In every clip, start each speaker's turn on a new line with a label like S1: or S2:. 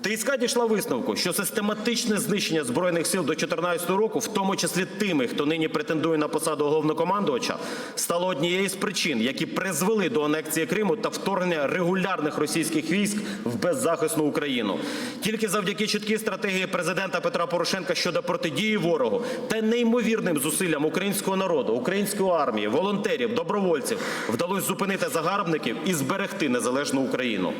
S1: ТСК дійшла висновку, що систематичне знищення збройних сил до 2014 року, в тому числі тими, хто нині претендує на посаду головнокомандувача, стало однією з причин, які призвели до анексії Криму та вторгнення регулярних російських військ в беззахисну Україну. Тільки завдяки чіткій стратегії президента Петра Порошенка щодо протидії ворогу та неймовірним зусиллям українського народу, української армії, волонтерів, добровольців вдалося зупинити загарбників і зберегти незалежну Україну.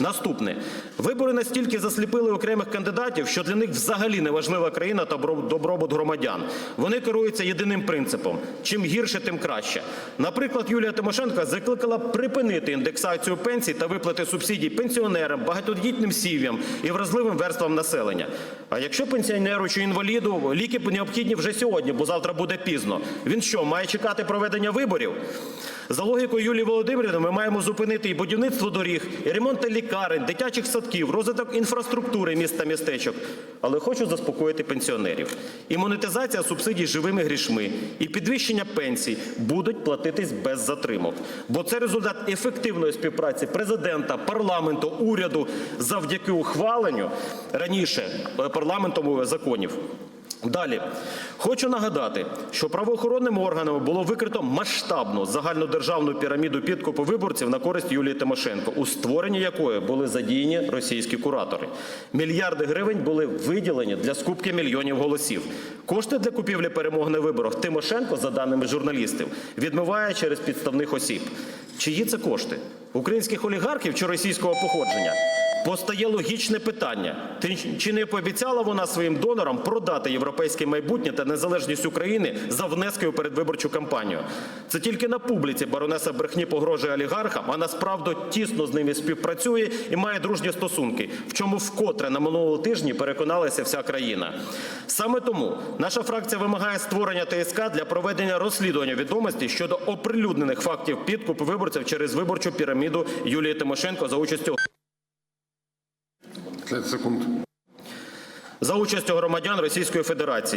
S1: Наступне вибори настільки засліпили окремих кандидатів, що для них взагалі не важлива країна та добробут громадян. Вони керуються єдиним принципом: чим гірше, тим краще. Наприклад, Юлія Тимошенко закликала припинити індексацію пенсій та виплати субсидій пенсіонерам, багатодітним сім'ям і вразливим верствам населення. А якщо пенсіонеру чи інваліду ліки необхідні вже сьогодні, бо завтра буде пізно. Він що має чекати проведення виборів? За логікою Юлії Володимирівни, ми маємо зупинити і будівництво доріг, і ремонти лікарень, дитячих садків, розвиток інфраструктури міста містечок. Але хочу заспокоїти пенсіонерів. І монетизація субсидій живими грішми, і підвищення пенсій будуть платитись без затримок. Бо це результат ефективної співпраці президента, парламенту, уряду завдяки ухваленню раніше е, парламентом законів. Далі хочу нагадати, що правоохоронними органами було викрито масштабну загальнодержавну піраміду підкупу виборців на користь Юлії Тимошенко, у створенні якої були задіяні російські куратори. Мільярди гривень були виділені для скупки мільйонів голосів. Кошти для купівлі перемоги на виборах Тимошенко, за даними журналістів, відмиває через підставних осіб. Чиї це кошти? Українських олігархів чи російського походження? Постає логічне питання: чи не пообіцяла вона своїм донорам продати європейське майбутнє та незалежність України за внески у передвиборчу кампанію? Це тільки на публіці баронеса брехні погрожує олігархам, а насправді тісно з ними співпрацює і має дружні стосунки, в чому вкотре на минулому тижні переконалася вся країна. Саме тому наша фракція вимагає створення ТСК для проведення розслідування відомостей щодо оприлюднених фактів підкупу виборців через виборчу піраміду Юлії Тимошенко за участю
S2: 30 секунд.
S1: за участю громадян Російської Федерації.